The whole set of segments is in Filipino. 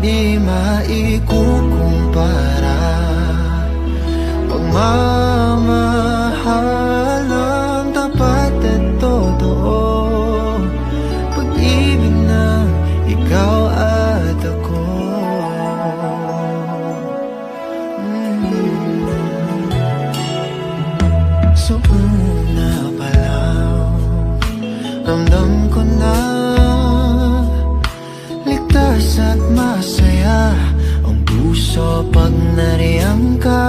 di maikukumpara. Pagmamahal ang tapat at totoo. Pag-ibig na ikaw at ako. Mm. So una pa lang Ramdam ko na ligtas at masaya Ang puso pag nariyang ka.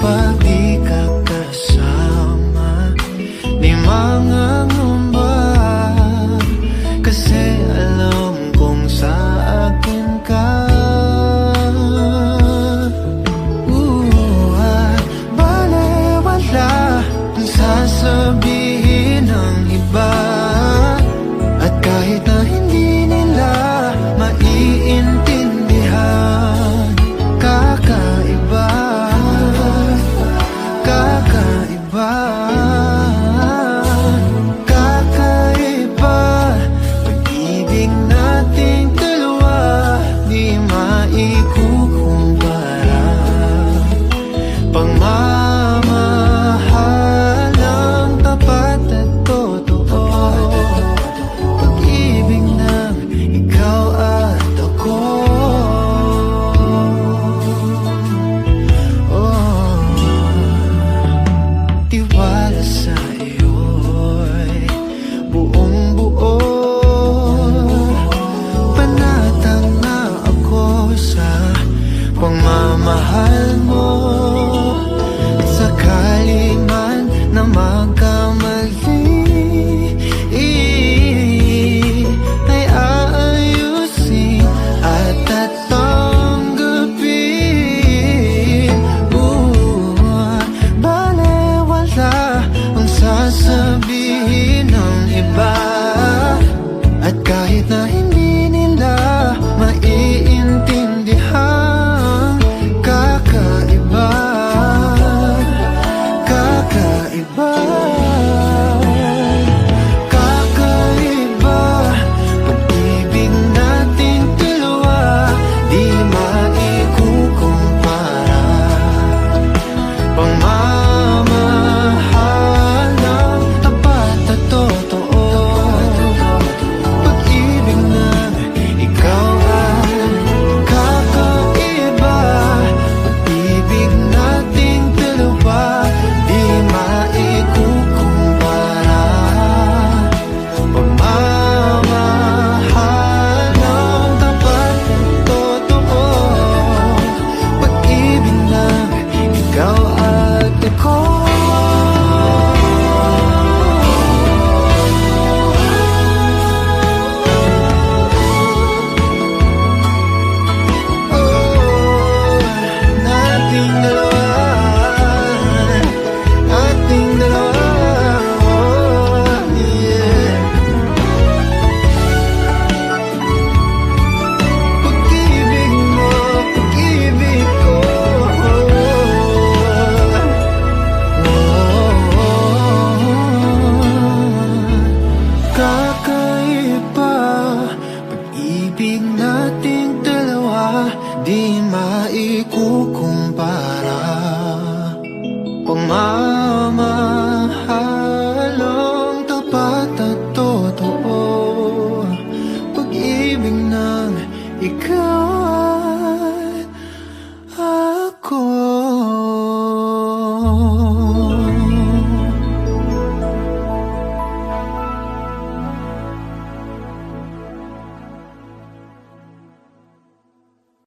Pag di ka kasama Di mangangamba Kasi my heart di maikukumpara. Pamamahalong tapat at totoo. Pag-ibig ng ikaw.